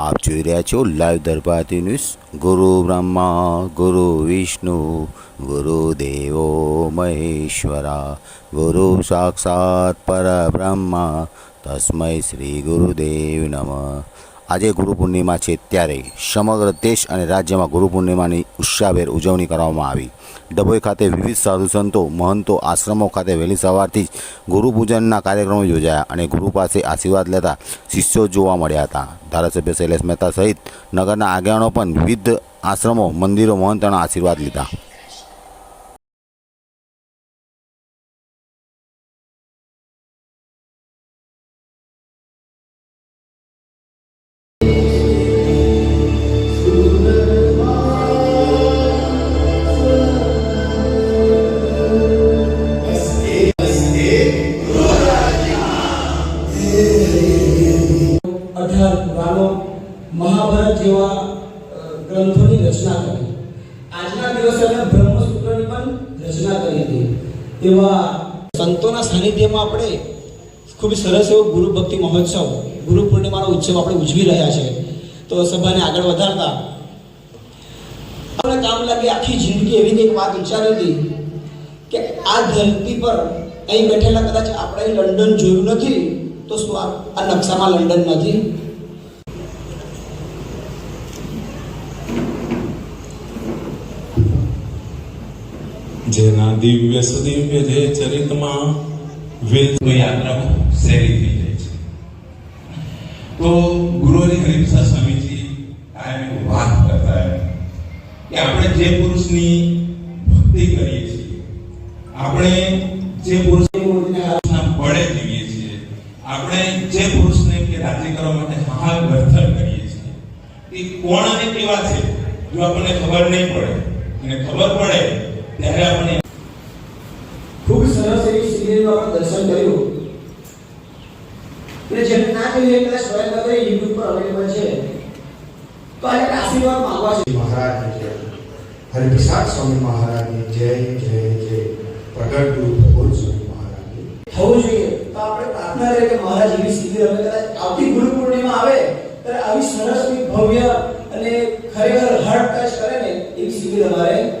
આપ જોઈ રહ્યા છો લાઈવ દરબારતી ન્યૂઝ. ગુરુ બ્રહ્મા, ગુરુ વિષ્ણુ, ગુરુ દેવો મહેશ્વરા, ગુરુ સાક્ષાત પરબ્રહ્મા. તસ્મય શ્રી ગુરુદેવ નમઃ. આજે ગુરુ પૂર્ણિમા છે ત્યારે સમગ્ર દેશ અને રાજ્યમાં ગુરુ પૂર્ણિમાની ઉત્સાહભેર ઉજવણી કરવામાં આવી. ડભોઈ ખાતે વિવિધ સાધુ સંતો, મહંતો, આશ્રમો ખાતે વહેલી સવારથી જ ગુરુપૂજનના કાર્યક્રમો યોજાયા અને ગુરુ પાસે આશીર્વાદ લેતા શિષ્યો જોવા મળ્યા હતા. ધારાસભ્ય શૈલેષ મહેતા સહિત નગરના આગેવાનો પણ વિવિધ આશ્રમો, મંદિરો, મહંતોના આશીર્વાદ લીધા. સંતોના સાનિધ્યમાં આપણે ખૂબ સરસ એવો ગુરુ ભક્તિ મહોત્સવ, ગુરુ પૂર્ણિમાનો ઉત્સવ આપણે ઉજવી રહ્યા છે. તો સભાને આગળ વધારતા આપણે કામ લાગે આખી જિંદગી એવી કંઈક વાત વિચારી હતી કે આ ધરતી પર અહીં બેઠેલા કદાચ આપણે લંડન જોયું નથી, તો શું આ નકશામાં લંડન નથી? જેના દિવ્ય સુદિવ્ય જે ચરિતમાં વેદ યાત્રા શેરી થઈ જાય છે. તો ગુરુ હરિ હરિપ્રસાદ સ્વામીજી આ વાત કરતા કે આપણે જે પુરુષની ભક્તિ કરીએ છીએ, આપણે જે પુરુષના પડે જીવીએ છીએ, આપણે જે પુરુષને કે રાજી કરવા માટે હાલ ગરથર કરીએ છીએ, એ કોણ અને કેવા છે? જો આપણને ખબર નહીં પડે અને ખબર પડે, ત્યારે આપણે ખૂબ સરસ એવી સિરિયલનું આપણે દર્શન કર્યું. એટલે જેને ના જોઈએ એટલે સ્વયંવર યુટ્યુબ પર અવેલેબલ છે. તો આજે આશીર્વાદ માંગવા છે. મહારાજની જય. હરિપ્રસાદ સ્વામી મહારાજની જય જય જય. પ્રગટ ગુરુ પ્રબોધ સ્વામી મહારાજની. થવું જોઈએ. તો આપણે પ્રાર્થના કરીએ કે મહારાજ એવી સિરિયલ અમે કદાચ આવતી ગુરુ પૂર્ણિમા આવે ત્યારે આવી સરસ એવી ભવ્ય અને ખરેખર હાર્ટ ટચ કરે ને એવી સિરિયલ અમારે.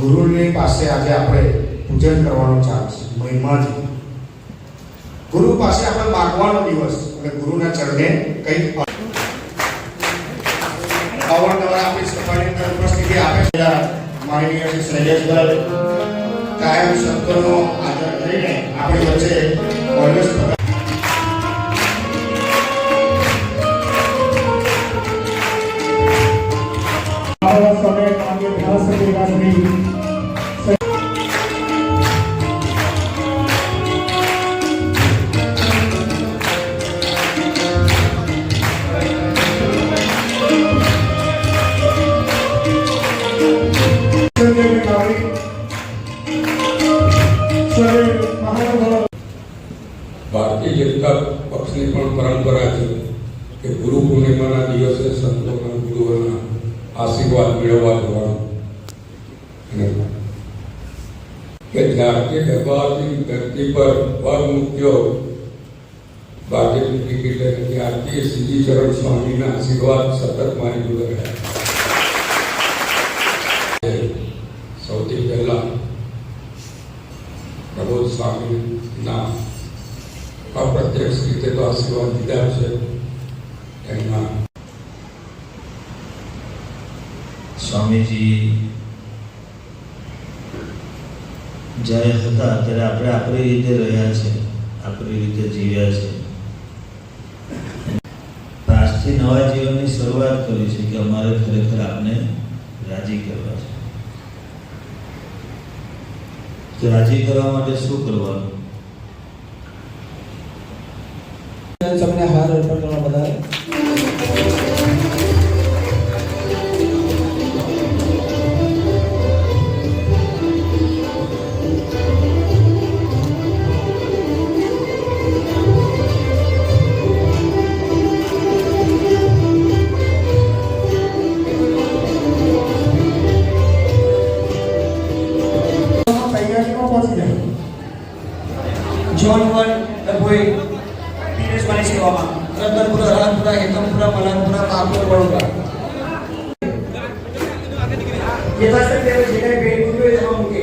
ગુરુની પાસે આજે આપણે પૂજન કરવાનો ચાન્સ મહિમાથી. ગુરુ પાસે આપણે માગવાનો દિવસ એટલે ગુરુના ચરણે કંઈક અવારનવાર આપણી સભાની અંદર ઉપસ્થિતિ આપે માનનીય શ્રી શૈલેષભાઈ કાયમ સંતોનો આદર કરીને આપણી વચ્ચે ઓલવેઝ આશીર્વાદ મેળવવા જવાનું અને કે જ્યારથી ડબ્બાથી ધરતી પર પગ મૂક્યો ભાજપની ટિકિટ લઈને ત્યારથી શ્રીજી ચરણ સ્વામીના આશીર્વાદ સતત મારી જોડે રહ્યા સૌથી પહેલા પ્રબોધ સ્વામીના અપ્રત્યક્ષ રીતે તો આશીર્વાદ દીધા છે એમના સ્વામીજી જ્યારે હતા, ત્યારે આપણે આપણી રીતે રહ્યા છે. આપણી રીતે જીવ્યા છે. આજથી નવા જીવનની શરૂઆત કરી છે કે અમારે ખરેખર આપને રાજી કરવા છે. તો રાજી કરવા માટે શું કરવાનું? તમને હાર અર્પણ કરવા બધાએ જાય જોન વન ડભોઈ પીએસ બની સેવામાં. રતનપુરા રાણપુરા હેતમપુરા, મલાનપુરા કાપુર વડોદરા. યથાશક્તિ જે કાંઈ ભેટ મૂક્યો હોય, એમાં મૂકે.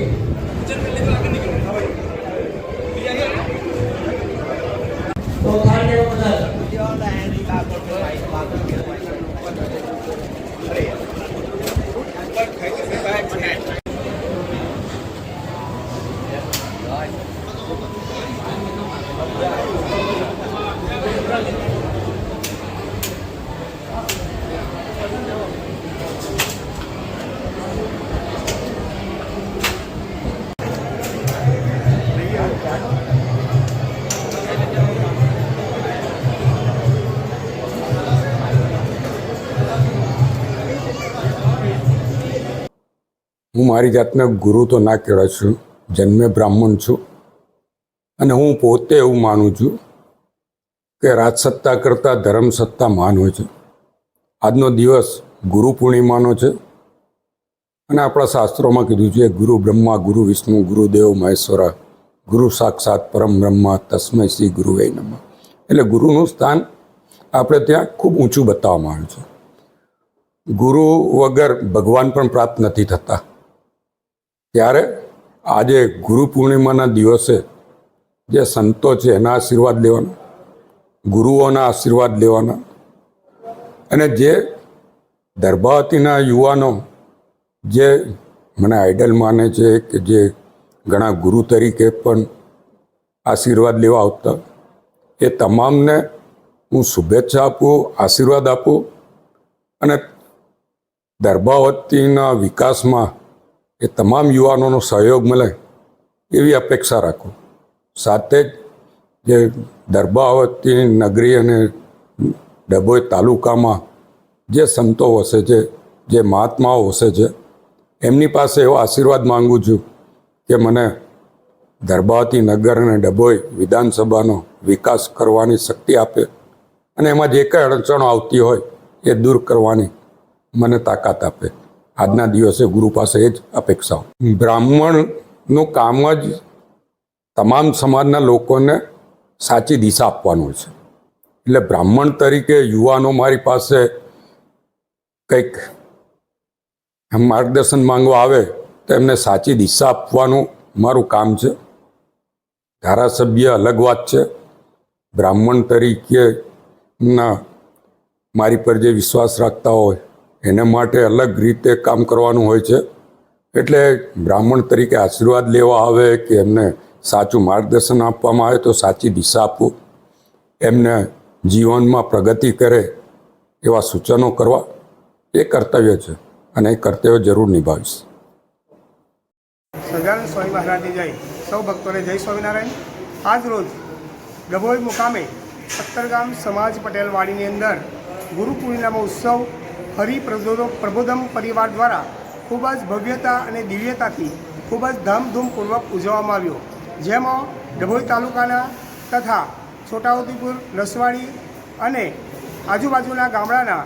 તો થાળ લેવા બધા હું મારી જાતને ગુરુ તો ના કહેવાય છું. જન્મે બ્રાહ્મણ છું. અને હું પોતે એવું માનું છું કે રાજસત્તા કરતાં ધર્મસત્તા માન હોય છે. આજનો દિવસ ગુરુ પૂર્ણિમાનો છે. અને આપણા શાસ્ત્રોમાં કીધું છે, ગુરુ બ્રહ્મા, ગુરુ વિષ્ણુ ગુરુદેવ મહેશ્વરા, ગુરુ સાક્ષાત પરમ બ્રહ્મા તસ્મય શ્રી ગુરુ નમઃ. એટલે ગુરુનું સ્થાન આપણે ત્યાં ખૂબ ઊંચું બતાવવામાં આવ્યું છે. ગુરુ વગર ભગવાન પણ પ્રાપ્ત નથી થતા. ત્યારે આજે ગુરુ પૂર્ણિમાના દિવસે જે સંતો છે એના આશીર્વાદ લેવાના, ગુરુઓના આશીર્વાદ લેવાના. અને જે દર્ભાવતીના યુવાનો જે મને આઈડલ માને છે કે જે ઘણા ગુરુ તરીકે પણ આશીર્વાદ લેવા આવતા, એ તમામને હું શુભેચ્છા આપું, આશીર્વાદ આપું અને દર્ભાવતીના વિકાસમાં એ તમામ યુવાનોનો સહયોગ મળે એવી અપેક્ષા રાખું. સાથે જ જે દરબાવતી નગરી અને ડભોઈ તાલુકામાં જે સંતો વસે છે, જે મહાત્માઓ વસે છે, એમની પાસે એવો આશીર્વાદ માગું છું કે મને દરબાવતી નગર અને ડભોઈ વિધાનસભાનો વિકાસ કરવાની શક્તિ આપે અને એમાં જે કંઈ અડચણો આવતી હોય એ દૂર કરવાની મને તાકાત આપે. આજના દિવસે ગુરુ પાસે એ જ અપેક્ષાઓ. બ્રાહ્મણનું કામ જ તમામ સમાજના લોકોને સાચી દિશા આપવાનું છે. એટલે બ્રાહ્મણ તરીકે યુવાનો મારી પાસે કંઈક માર્ગદર્શન માંગવા આવે તો એમને સાચી દિશા આપવાનું મારું કામ છે. ધારાસભ્ય અલગ વાત છે. બ્રાહ્મણ તરીકે ના મારી પર જે વિશ્વાસ રાખતા હોય એને માટે અલગ રીતે કામ કરવાનું હોય છે. એટલે બ્રાહ્મણ તરીકે આશીર્વાદ લેવા આવે કે એમને સાચું માર્ગદર્શન આપવામાં આવે તો સાચી દિશા આપવું. એમને જીવનમાં પ્રગતિ કરે એવા સૂચનો કરવા એ કર્તવ્ય છે અને એ કર્તવ્ય જરૂર નિભાવીશ. સજાનંદ સ્વામી મહારાજની જય. સૌ ભક્તોને જય સ્વામિનારાયણ. આજ રોજ ડભોઈ મુકામે સત્તરગામ સમાજ પટેલવાડીની અંદર ગુરુ પૂર્ણિમાનો ઉત્સવ હરિપ્રબોધો પ્રબોધમ પરિવાર દ્વારા ખૂબ જ ભવ્યતા અને દિવ્યતાથી ખૂબ જ ધામધૂમપૂર્વક ઉજવવામાં આવ્યો. જેમાં ડભોઈ તાલુકાના તથા છોટાઉદેપુર લસવાડી અને આજુબાજુના ગામડાના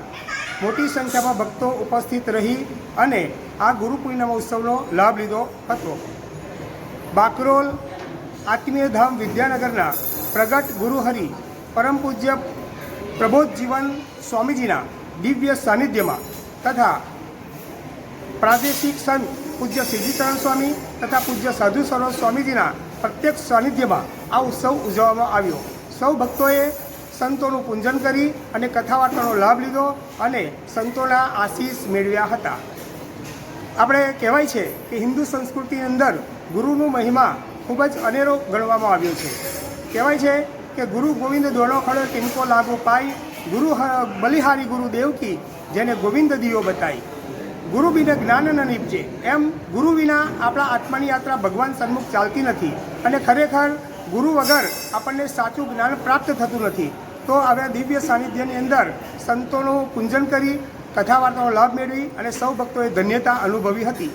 મોટી સંખ્યામાં ભક્તો ઉપસ્થિત રહી અને આ ગુરુ પૂર્ણિમા ઉત્સવનો લાભ લીધો હતો. બાકરોલ આત્મીયધામ વિદ્યાનગરના પ્રગટ ગુરુહરિ પરમ પૂજ્ય પ્રબોધ જીવન સ્વામીજીના દિવ્ય સાનિધ્યમાં તથા પ્રાદેશિક સંત પૂજ્ય સિદ્ધિચરણ સ્વામી તથા પૂજ્ય સાધુ સરોજ સ્વામીજીના પ્રત્યક્ષ સાનિધ્યમાં આ ઉત્સવ ઉજવવામાં આવ્યો. સૌ ભક્તોએ સંતોનું પૂજન કરી અને કથા વાર્તાનો લાભ લીધો અને સંતોના આશીષ મેળવ્યા હતા. આપણે કહેવાય છે કે હિન્દુ સંસ્કૃતિની અંદર ગુરુનું મહિમા ખૂબ જ અનેરો ગણવામાં આવ્યો છે. કહેવાય છે કે ગુરુ ગોવિંદ દોડો ખડો ટિંકો લાગુ પાઈ ગુરુ બલિહારી ગુરુ દેવકી જેને ગોવિંદ દિયો બતાઈ. ગુરુ વિના જ્ઞાન ન નીપજે. એમ ગુરુ વિના આપણા આત્માની યાત્રા ભગવાન સન્મુખ ચાલતી નથી અને ખરેખર ગુરુ વગર આપણને સાચું જ્ઞાન પ્રાપ્ત થતું નથી. તો હવે દિવ્ય સાનિધ્યની અંદર સંતોનું પૂંજન કરી કથા વાર્તાનો લાભ મેળવી અને સૌ ભક્તોએ ધન્યતા અનુભવી હતી.